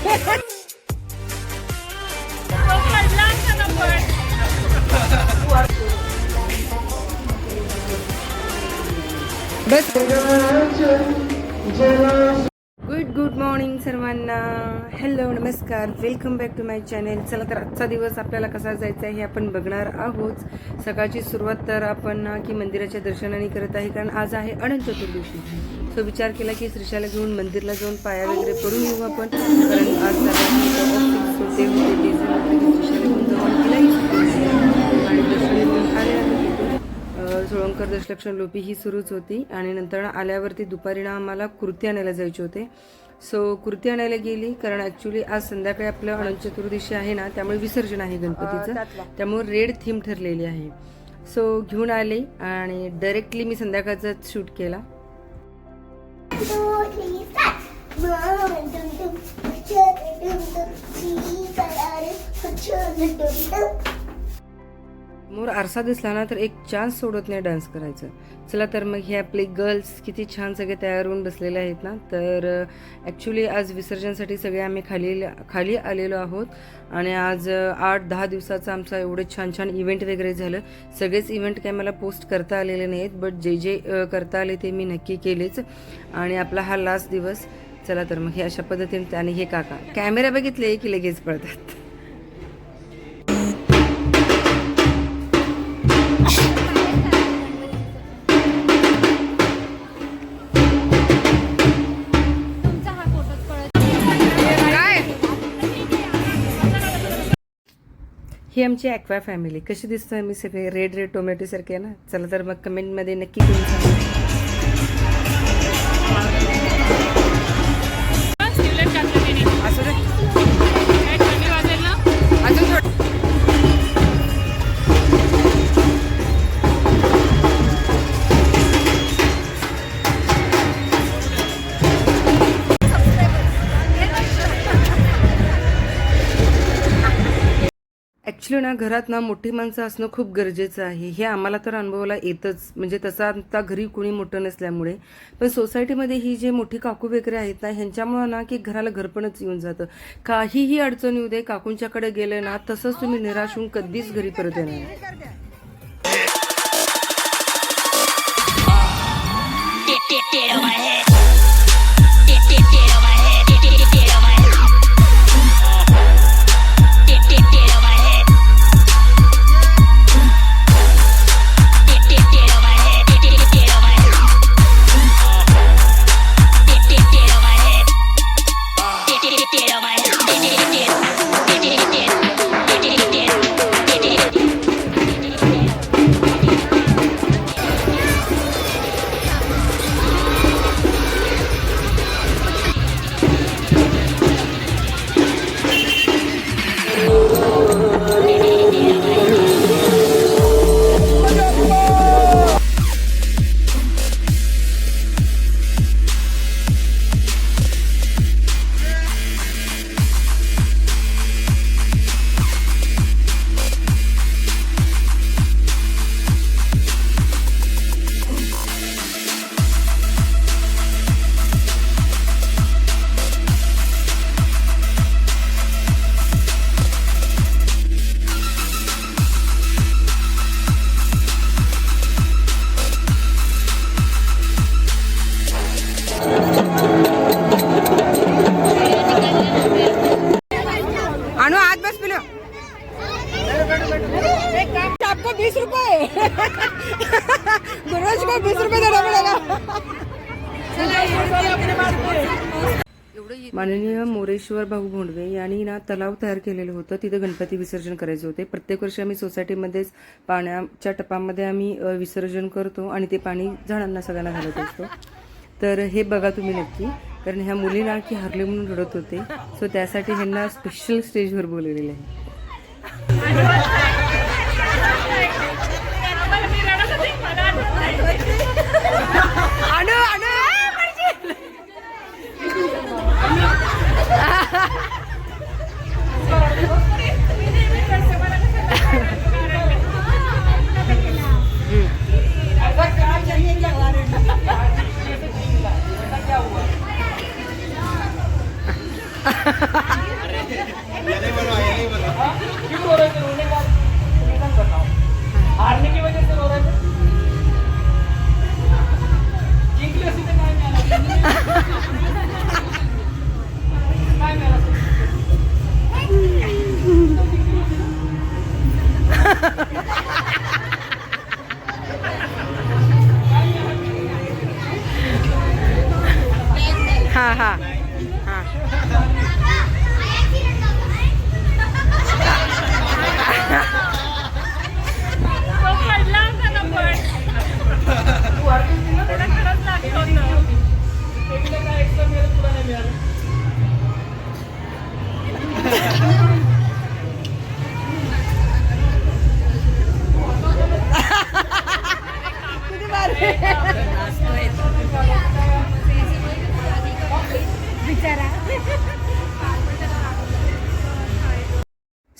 Good good morning सर्वांना. Hello नमस्कार. Welcome back to my channel चला तर आजचा दिवस आपल्याला कसा जायचा आहे हे आपण बघणार आहोत. सकाळची सुरुवात तर आपण की मंदिराच्या दर्शनाने करत आहे कारण आज आहे अनंत चतुर्दशी. सो विचार केला की श्रीशाला घेऊन मंदिरला जाऊन पाया वगैरे करून येऊ आपण. कारण आज होते आणि सोळंकर दशलक्षण लोपी ही सुरूच होती. आणि नंतर आल्यावरती दुपारी ना आम्हाला कुर्ती आणायला जायचे होते. सो कुर्ती आणायला गेली कारण ॲक्च्युली आज संध्याकाळी आपलं अनंत चतुर्दशी आहे ना त्यामुळे विसर्जन आहे गणपतीचं. त्यामुळे रेड थीम ठरलेली आहे. सो घेऊन आले आणि डायरेक्टली मी संध्याकाळचाच शूट केला. Thank you. मोर आरसा दिसला ना तर एक चान्स सोडत नाही डान्स करायचं. चला तर मग हे आपले गर्ल्स किती छान सगळे तयार होऊन बसलेले आहेत ना. तर ॲक्च्युली आज विसर्जनसाठी सगळे आम्ही खाली खाली आलेलो आहोत. आणि आज आठ दहा दिवसाचा आमचा एवढं छान छान इव्हेंट वगैरे झालं. सगळेच इव्हेंट काय मला पोस्ट करता आलेले नाहीत बट जे जे करता आले ते मी नक्की केलेच. आणि आपला हा लास्ट दिवस. चला तर मग हे अशा पद्धतीने आणि हे काका. कॅमेरा बघितले की लगेच पळतात. ही आमची ॲक्वा फॅमिली कशी दिसतं मी सगळे? रेड रेड टोमॅटोसारखे ना? चला तर मग कमेंटमध्ये नक्की तुम्ही ॲक्च्युली ना घरात ना मोठी माणसं असणं खूप गरजेचं आहे. हे आम्हाला तर अनुभवाला येतच. म्हणजे तसं आता घरी कुणी मोठं नसल्यामुळे. पण सोसायटीमध्ये ही जे मोठी काकू वगैरे आहेत ना ह्यांच्यामुळं ना की घराला घरपणच येऊन जातं. काहीही अडचण येऊ दे काकूंच्याकडे गेले ना तसंच तुम्ही निराश होऊन कधीच घरी परत येणार रुपए काय वीस रुपये रुपए मिळाला. माननीय मोरेश्वर भाऊ भोंडवे यांनी ना तलाव तयार केलेलं होतं. तिथे गणपती विसर्जन करायचे होते. प्रत्येक वर्षी आम्ही सोसायटीमध्येच पाण्याच्या टपामध्ये आम्ही विसर्जन करतो आणि ते पाणी झाडांना सगळ्यांना घालत असतो. तर हे बघा तुम्ही नक्की. कारण ह्या मुलींना की हरले म्हणून रडत होते. सो त्यासाठी ह्यांना स्पेशल स्टेजवर बोलवलेले आहे. हा हा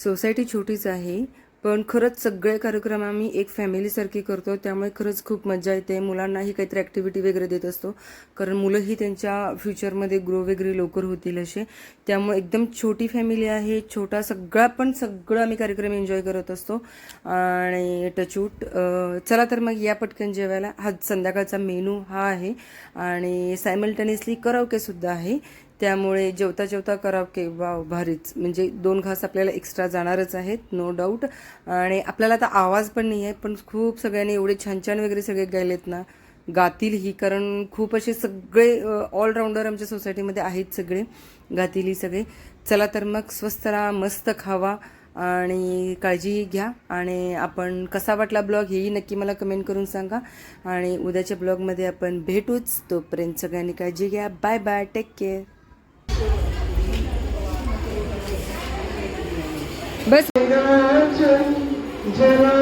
सोसायटी छोटीच आहे पण खरंच सगळे कार्यक्रम आम्ही एक फॅमिलीसारखी करतो. त्यामुळे खरंच खूप मजा येते. मुलांनाही काहीतरी ॲक्टिव्हिटी वगैरे देत असतो. कारण मुलंही त्यांच्या फ्युचरमध्ये ग्रो वगैरे लवकर होतील असे. त्यामुळे एकदम छोटी फॅमिली आहे. छोटा सगळा पण सगळं आम्ही कार्यक्रम एन्जॉय करत असतो. आणि टचूट चला तर मग या पटकन जेवायला. हा संध्याकाळचा मेनू हा आहे. आणि सायमल्टेनियसली करावकेसुद्धा आहे. त्यामुळे जेवता जेवता करावके वा भारीच. म्हणजे दोन घास आपल्याला एक्स्ट्रा जाणारच आहेत नो डाऊट आणि आपल्याला आता आवाज पण नाही आहे पण खूप सगळ्यांनी एवढे छान छान वगैरे सगळे गायलेत ना गातीलही कारण खूप असे सगळे ऑलराऊंडर आमच्या सोसायटीमध्ये आहेत सगळे गातील ही सगळे. चला तर मग स्वस्त राहा मस्त खावा आणि काळजी घ्या. आणि आपण कसा वाटला ब्लॉग हेही नक्की मला कमेंट करून सांगा. आणि उद्याच्या ब्लॉगमध्ये आपण भेटूच. तोपर्यंत सगळ्यांनी काळजी घ्या. बाय बाय टेक केअर बस जला